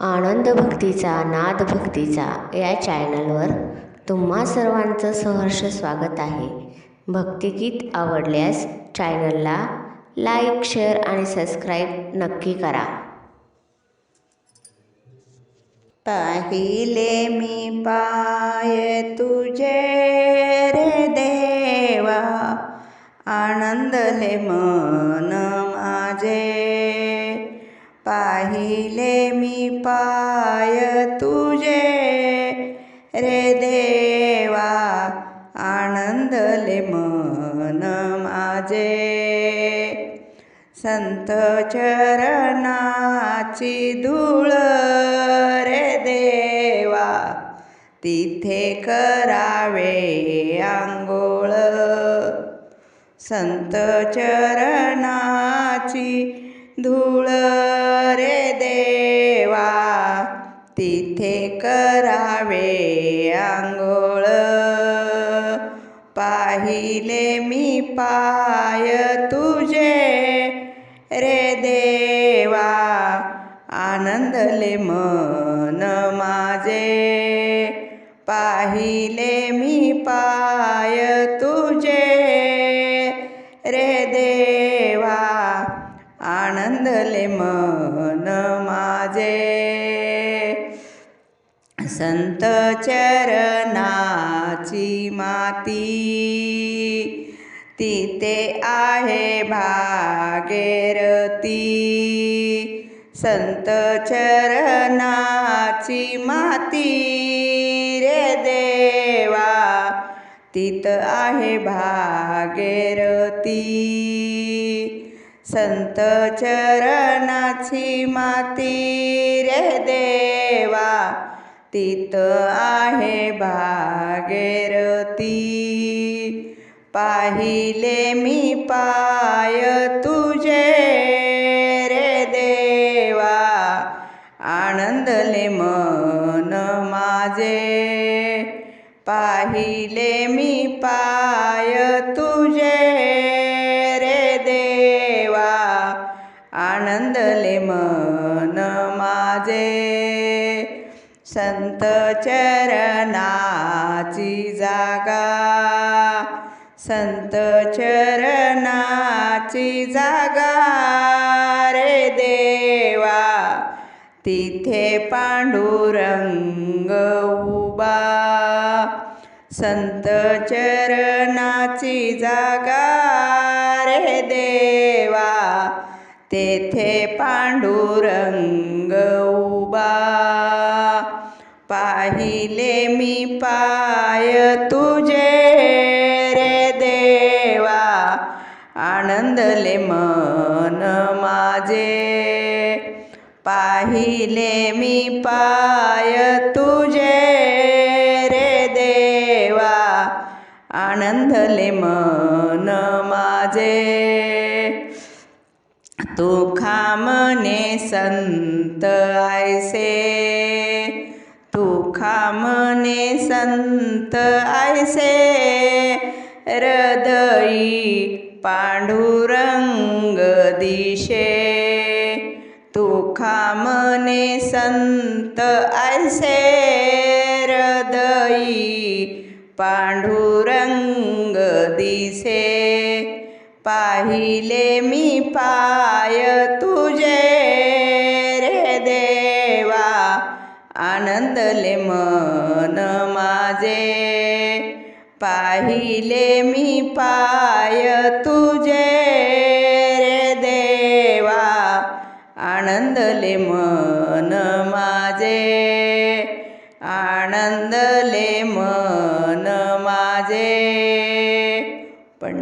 आनंद भक्तीचा नाद भक्तीचा या चॅनलवर तुम्हा सर्वांचं सहर्ष स्वागत आहे. भक्तिगीत आवडल्यास चॅनलला लाईक शेअर आणि सबस्क्राईब नक्की करा. पाहिले मी पाय तुझे रे देवा आनंदले मन माझे. पाहिले मी पाय तुझे. रे देवा आनंदले मन माझे. संत चरणाची धूळ रे देवा तिथे करावे आंघोळ. संत चरणाची धूळ रे देवा तिथे करावे आंघोळ. पाहिले मी पाय तुझे रे देवा आनंदले मन माझे. पाहिले मी पाय आनंदले मन माझे. संत चरणाची माती तिथे आहे भागेरती संत चरणाची माती रे देवा तिथं आहे भागेरती संत चरणाची माती रे देवा तित आहे भागेरती पाहिले मी पाय तुझे रे देवा आनंदले मन माझे. पाहिले मी पाय तुझे आनंदले मन माझे. संत चरणाची जागा. संत चरणाची जागा रे देवा. तिथे पांडुरंग उबा संत चरणाची जागा रे देवा. तेथे पांडुरंग उबा पाहिले मी पाय तुझे रे देवा. आनंदले मन माझे. पाहिले मी पाय तुझे रे देवा. आनंदले मन माझे. તો ખામને સંત આવશે તો ખામને સંત આવશે હૃદય પાંડુરંગ દિશે. તો ખામને સંત આવશે હૃદય પાંડુરંગ દિશે. पाहिले मी पाय तुझे रे देवा. आनंदले मन माझे. पाहिले मी पाय तुझे रे देवा. आनंदले मन माझे. आनंदले मन